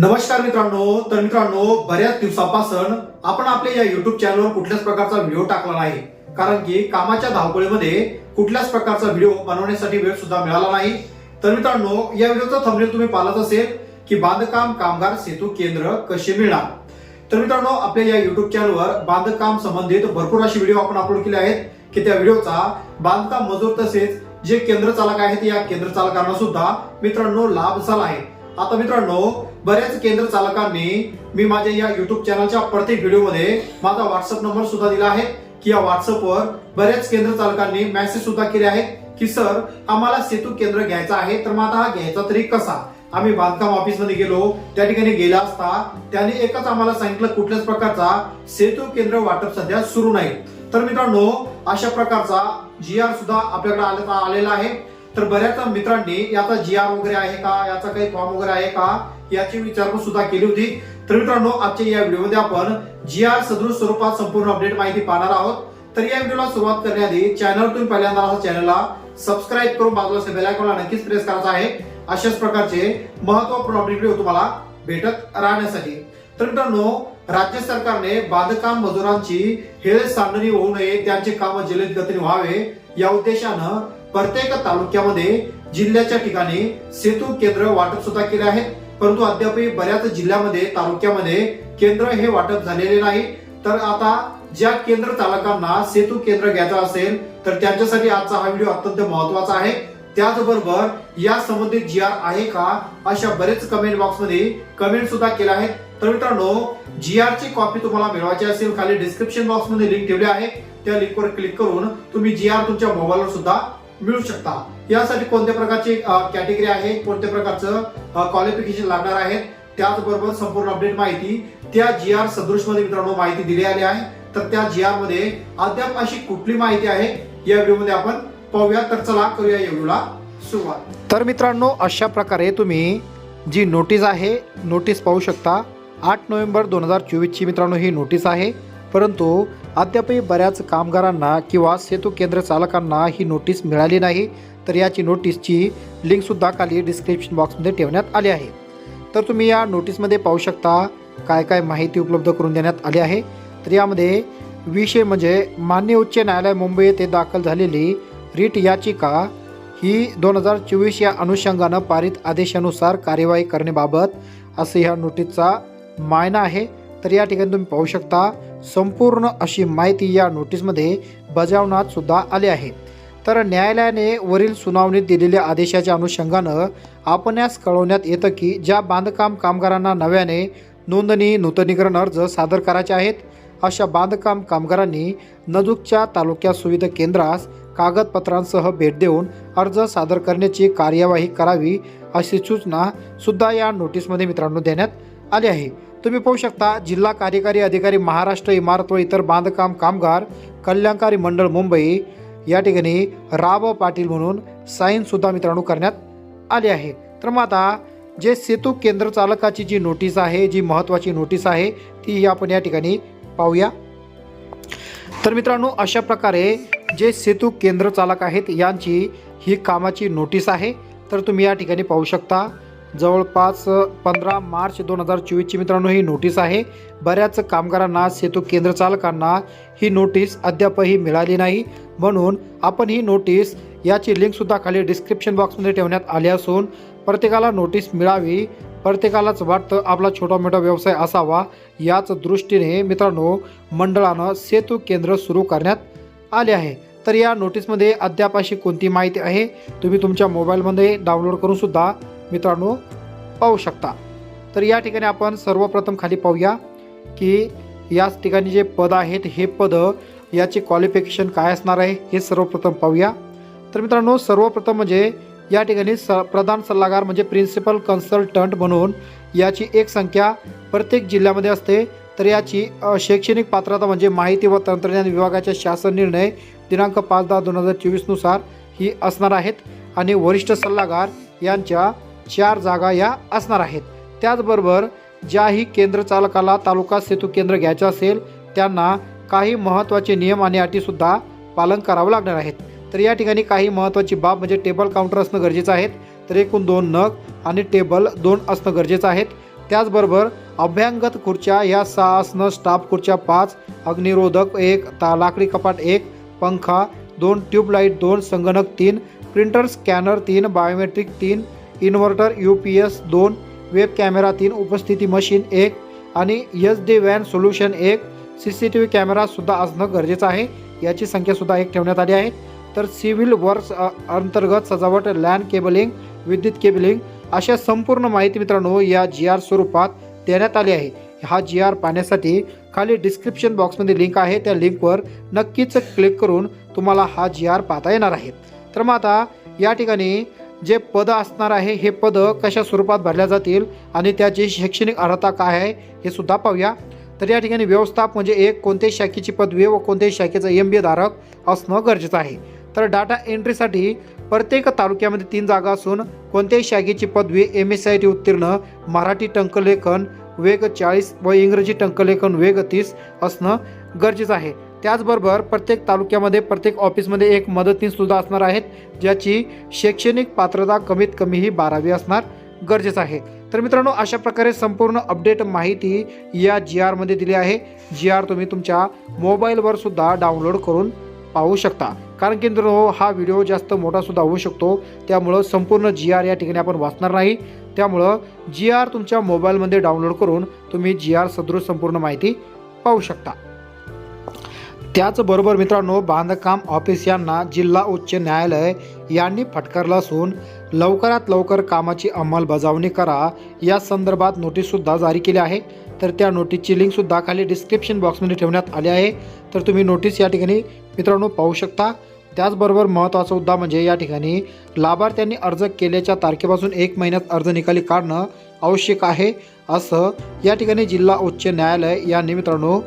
नमस्कार मित्रांनो तर मित्रांनो बऱ्याच दिवसापासून आपण आपल्या या युट्यूब चॅनलवर कुठल्याच प्रकारचा व्हिडिओ टाकला नाही. कारण की कामाच्या धावपळीमध्ये कुठल्याच प्रकारचा व्हिडिओ बनवण्यासाठी वेळ सुद्धा मिळाला नाही. तर मित्रांनो या व्हिडिओचा थंबनेल तुम्ही पाहत असेल की बांधकाम कामगार सेतू केंद्र कसे मिळणार. तर मित्रांनो आपल्या या युट्यूब चॅनलवर बांधकाम संबंधित भरपूर असे व्हिडिओ आपण अपलोड केले आहेत की त्या व्हिडिओचा बांधकाम मजूर तसेच जे केंद्र चालक आहेत या केंद्र चालकांना सुद्धा मित्रांनो लाभ झाला आहे. आता मित्रांनो बऱ्याच केंद्र चालकांनी मी माझ्या या युट्यूब चॅनलच्या प्रत्येक व्हिडिओमध्ये माझा व्हॉट्सअप नंबर सुद्धा दिला आहे की या व्हॉट्सअपवर बऱ्याच केंद्र चालकांनी मेसेज सुद्धा केले आहेत की सर आम्हाला सेतू केंद्र घ्यायचा आहे तर मग आता हा घ्यायचा तरी कसा? आम्ही बांधकाम ऑफिसमध्ये गेलो त्या ठिकाणी गेला असता त्याने एकच आम्हाला सांगितलं कुठल्याच प्रकारचा सेतू केंद्र वाटप सध्या सुरू नाही. तर मित्रांनो अशा प्रकारचा जी आर सुद्धा आपल्याकडे आलेला आहे. तर बऱ्याच मित्रांनी याचा जी आर वगैरे आहे का? याचा काही फॉर्म वगैरे आहे का? याची विचारणा सुद्धा केली होती. तर मित्रांनो आजच्या या व्हिडिओमध्ये आपण जी आर सदृश स्वरूपात संपूर्ण अपडेट माहिती पाहणार आहोत. तर या व्हिडिओला सुरुवात करण्याआधी चॅनल तुम्ही पहिल्यांदा चॅनलला सबस्क्राईब करून बाजूला बेल आयकॉनला नक्कीच प्रेस करायचा आहे. अशाच प्रकारचे महत्त्वपूर्ण अपडेट व्हिडिओ तुम्हाला भेटत राहण्यासाठी. तर मित्रांनो राज्य सरकारने बांधकाम मजुरांची हेळसांडणी होऊ नये त्यांचे काम जलद गतीने व्हावे. या उद्देशानं प्रत्येक तालुक्यामध्ये जिल्ह्याच्या ठिकाणी सेतू केंद्र वाटप सुद्धा केले आहेत. परंतु अद्यापही बऱ्याच जिल्ह्यामध्ये तालुक्यामध्ये केंद्र हे वाटप झालेले नाही. तर आता ज्या केंद्र चालकांना सेतू केंद्र घ्यायचं असेल तर त्यांच्यासाठी आजचा हा व्हिडिओ अत्यंत महत्त्वाचा आहे. त्याचबरोबर या संबंधित जी आर आहे का अशा बरेच कमेंट बॉक्समध्ये कमेंट सुद्धा केल्या आहेत. तर मित्रांनो जी आर ची कॉपी तुम्हाला मिळवायची असेल खाली डिस्क्रिप्शन बॉक्समध्ये लिंक ठेवली आहे. त्या लिंकवर क्लिक करून तुम्ही जी आर तुमच्या मोबाईलवर सुद्धा मिळू शकता. यासाठी कोणत्या प्रकारची कॅटेगरी आहे कोणत्या प्रकारचं क्वालिफिकेशन लागणार आहे त्याचबरोबर संपूर्ण अपडेट माहिती त्या जी आर सदृशमध्ये मित्रांनो माहिती दिली आली आहे. तर त्या जी आरमध्ये अद्याप अशी कुठली माहिती आहे या व्हिडिओमध्ये आपण पाहूया. तर चला करूया या व्हिडिओला सुरुवात. तर मित्रांनो अशा प्रकारे तुम्ही जी नोटीस आहे नोटीस पाहू शकता. आठ नोव्हेंबर दोन हजार चोवीसची मित्रांनो ही नोटीस आहे. परंतु अद्यापही बऱ्याच कामगारांना किंवा सेतू केंद्र चालकांना ही नोटीस मिळाली नाही तर याची नोटीसची लिंकसुद्धा खाली डिस्क्रिप्शन बॉक्समध्ये ठेवण्यात आली आहे. तर तुम्ही या नोटीसमध्ये पाहू शकता काय काय माहिती उपलब्ध करून देण्यात आली आहे. तर यामध्ये विषय म्हणजे मान्य उच्च न्यायालय मुंबई येथे दाखल झालेली रीट याचिका ही दोन हजार चोवीस या अनुषंगानं पारित आदेशानुसार कार्यवाही करण्याबाबत असं ह्या नोटीसचा मायना आहे तर या ठिकाणी तुम्ही पाहू शकता संपूर्ण अशी माहिती या नोटीसमध्ये बजावण्यात सुद्धा आली आहे. तर न्यायालयाने वरील सुनावणीत दिलेल्या आदेशाच्या अनुषंगानं आपण यास कळवण्यात येतं की ज्या बांधकाम कामगारांना नव्याने नोंदणी नूतनीकरण अर्ज सादर करायचे आहेत अशा बांधकाम कामगारांनी नजूकच्या तालुक्या सुविधा केंद्रास कागदपत्रांसह भेट देऊन अर्ज सादर करण्याची कार्यवाही करावी अशी सूचना सुद्धा या नोटीसमध्ये मित्रांनो देण्यात आली आहे. तुम्ही पाहू शकता जिल्हा कार्यकारी अधिकारी महाराष्ट्र इमारत व इतर बांधकाम कामगार कल्याणकारी मंडळ मुंबई या ठिकाणी राव पाटील म्हणून साईन सुद्धा मित्रांनो करण्यात आली आहे. तर मग आता जे सेतू केंद्र चालकाची जी नोटीस आहे जी महत्त्वाची नोटीस आहे ती आपण या ठिकाणी पाहूया. तर मित्रांनो अशा प्रकारे जे सेतू केंद्र चालक आहेत यांची ही कामाची नोटीस आहे. तर तुम्ही या ठिकाणी पाहू शकता जवळपास पंधरा मार्च दोन हजार चोवीसची मित्रांनो ही नोटीस आहे. बऱ्याच कामगारांना सेतू केंद्र चालकांना ही नोटीस अद्यापही मिळाली नाही. म्हणून आपण ही नोटीस याची लिंकसुद्धा खाली डिस्क्रिप्शन बॉक्समध्ये ठेवण्यात आली असून प्रत्येकाला नोटीस मिळावी प्रत्येकालाच वाटतं आपला छोटा मोठा व्यवसाय असावा याच दृष्टीने मित्रांनो मंडळानं सेतू केंद्र सुरू करण्यात आले आहे. तर या नोटीसमध्ये अद्याप अशी कोणती माहिती आहे? तुम्ही तुमच्या मोबाईलमध्ये डाउनलोड करूनसुद्धा मित्रांनो पाहू शकता. तर या ठिकाणी आपण सर्वप्रथम खाली पाहूया की याच ठिकाणी जे पद आहेत हे पद याचे क्वालिफिकेशन काय असणार आहे हे सर्वप्रथम पाहूया. तर मित्रांनो सर्वप्रथम म्हणजे या ठिकाणी स प्रधान सल्लागार म्हणजे प्रिन्सिपल कन्सल्टंट म्हणून याची एक संख्या प्रत्येक जिल्ह्यामध्ये असते. तर याची शैक्षणिक पात्रता म्हणजे माहिती व तंत्रज्ञान विभागाच्या शासन निर्णय दिनांक पाच दहा दोन हजार चोवीसनुसार ही असणार आहेत. आणि वरिष्ठ सल्लागार यांच्या चार जागा या असणार आहेत. त्याचबरोबर ज्याही केंद्र चालकाला तालुका सेतू केंद्र घ्यायचं असेल त्यांना काही महत्त्वाचे नियम आणि अटीसुद्धा पालन करावं लागणार आहेत. तर या ठिकाणी काही महत्त्वाची बाब म्हणजे टेबल काउंटर असणं गरजेचं आहे. तर एकूण दोन नग आणि टेबल दोन असणं गरजेचं आहेत त्याचबरोबर अभ्यांगत खुर्च्या या सहा असणं स्टाफ खुर्च्या पाच अग्निरोधक एक ता लाकडी कपाट एक पंखा दोन ट्यूबलाईट दोन संगणक तीन प्रिंटर स्कॅनर तीन बायोमेट्रिक तीन इन्व्हर्टर यू पी एस दोन वेब कॅमेरा तीन उपस्थिती मशीन एक आणि यस डी वॅन सोल्युशन एक. सी सी टी व्ही कॅमेरासुद्धा असणं गरजेचं आहे. याची संख्यासुद्धा एक ठेवण्यात आली आहे. तर सिव्हिल वर्क्स अ, अंतर्गत सजावट लँड केबलिंग विद्युत केबलिंग अशा संपूर्ण माहिती मित्रांनो या जी आर स्वरूपात देण्यात आली आहे. हा जी आर पाहण्यासाठी खाली डिस्क्रिप्शन बॉक्समध्ये लिंक आहे. त्या लिंकवर नक्कीच क्लिक करून तुम्हाला हा जी आर पाहता येणार आहे. तर मग आता या ठिकाणी जे पद असणार आहे हे पदं कशा स्वरूपात भरल्या जातील आणि त्याची शैक्षणिक अर्हता काय आहे हे सुद्धा पाहूया. तर या ठिकाणी व्यवस्थाप म्हणजे एक कोणत्याही शाखेची पदवी व कोणत्याही शाखेचं एम बी ए धारक असणं गरजेचं आहे. तर डाटा एंट्रीसाठी प्रत्येक तालुक्यामध्ये तीन जागा असून कोणत्याही शाखेची पदवी एम एस आय टी उत्तीर्ण मराठी टंकलेखन वेग चाळीस व इंग्रजी टंकलेखन वेग तीस असणं गरजेचं आहे. त्याचबरोबर प्रत्येक तालुक्यामध्ये प्रत्येक ऑफिसमध्ये एक मदतनीससुद्धा असणार आहेत ज्याची शैक्षणिक पात्रता कमीत कमी ही बारावी असणार गरजेचं आहे. तर मित्रांनो अशा प्रकारे संपूर्ण अपडेट माहिती या जी आरमध्ये दिली आहे. जी आर तुम्ही तुमच्या मोबाईलवर सुद्धा डाउनलोड करून पाहू शकता. कारण की मित्रांनो हा व्हिडिओ जास्त मोठा सुद्धा होऊ शकतो. त्यामुळं संपूर्ण जी आर या ठिकाणी आपण वाचणार नाही. त्यामुळं जी आर तुमच्या मोबाईलमध्ये डाउनलोड करून तुम्ही जी आर सदृश संपूर्ण माहिती पाहू शकता. त्याचबरोबर मित्रांनो बांधकाम ऑफिस यांना जिल्हा उच्च न्यायालय यांनी फटकारलं असून लवकरात लवकर कामाची अंमलबजावणी करा. या संदर्भात नोटीससुद्धा जारी केली आहे. तर त्या नोटीसची लिंकसुद्धा खाली डिस्क्रिप्शन बॉक्समध्ये ठेवण्यात आली आहे. तर तुम्ही नोटीस या ठिकाणी मित्रांनो पाहू शकता. त्याचबरोबर महत्त्वाचा मुद्दा म्हणजे या ठिकाणी लाभार्थ्यांनी अर्ज केल्याच्या तारखेपासून एक महिन्यात अर्ज निकाली काढणं आवश्यक आहे. असं या ठिकाणी जिल्हा उच्च न्यायालय यांनी मित्रांनो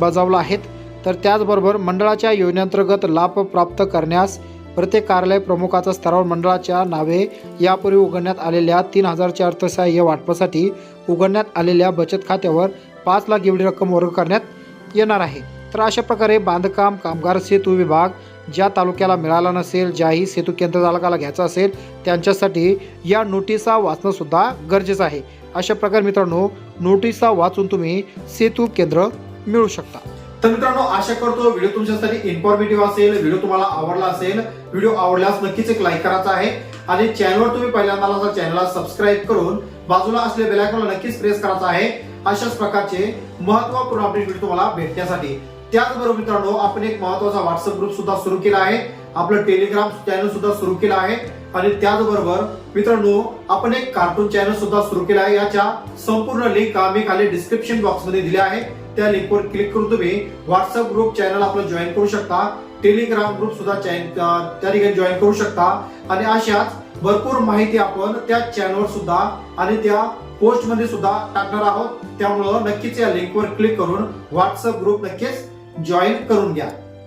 बजावलं आहेत तर त्याचबरोबर मंडळाच्या योजनेअंतर्गत लाभ प्राप्त करण्यास प्रत्येक कार्यालय प्रमुखाचा स्तरावर मंडळाच्या नावे यापूर्वी उघडण्यात आलेल्या तीन हजारच्या अर्थसहाय्य वाटपासाठी उघडण्यात आलेल्या बचत खात्यावर पाच लाख एवढी रक्कम वर्ग करण्यात येणार आहे. तर अशा प्रकारे बांधकाम कामगार सेतू विभाग ज्या तालुक्याला मिळाला नसेल ज्याही सेतू केंद्र चालकाला घ्यायचा असेल त्यांच्यासाठी या नोटिसा वाचणंसुद्धा गरजेचं आहे. अशा प्रकारे मित्रांनो नोटिसा वाचून तुम्ही सेतू केंद्र मिळू शकता. तर मित्रांनो आशा करतो व्हिडिओ तुमच्यासाठी इन्फॉर्मेटिव्ह असेल व्हिडिओ तुम्हाला आवडला असेल व्हिडिओ आवडल्यास नक्कीच एक लाईक करायचा आहे. आणि चॅनलवर तुम्ही पहिल्यांदा चॅनलला सबस्क्राईब करून बाजूला असलेल्या बेलायकॉनला नक्कीच प्रेस करायचा आहे. अशाच प्रकारचे महत्त्वपूर्ण अपडेट व्हिडिओ तुम्हाला भेटण्यासाठी. त्याचबरोबर मित्रांनो आपण एक महत्त्वाचा व्हॉट्सअप ग्रुप सुद्धा सुरू केला आहे. आपलं टेलिग्राम चॅनल सुद्धा सुरू केलं आहे. आणि त्याचबरोबर मित्रांनो आपण एक कार्टून चॅनल सुद्धा सुरू केला आहे. याच्या संपूर्ण लिंक आम्ही खाली डिस्क्रिप्शन बॉक्समध्ये दिल्या आहे त्या लिंकवर क्लिक करून तुम्ही व्हॉट्सअप ग्रुप चॅनल आपला जॉईन करू शकता. टेलिग्राम ग्रुप सुद्धा चॅन- त्या ठिकाणी जॉईन करू शकता. आणि अशाच भरपूर माहिती आपण त्या चॅनलवर सुद्धा आणि त्या पोस्टमध्ये सुद्धा टाकणार आहोत. त्यामुळं नक्कीच या लिंकवर क्लिक करून व्हॉट्सअप ग्रुप नक्कीच जॉईन करून घ्या.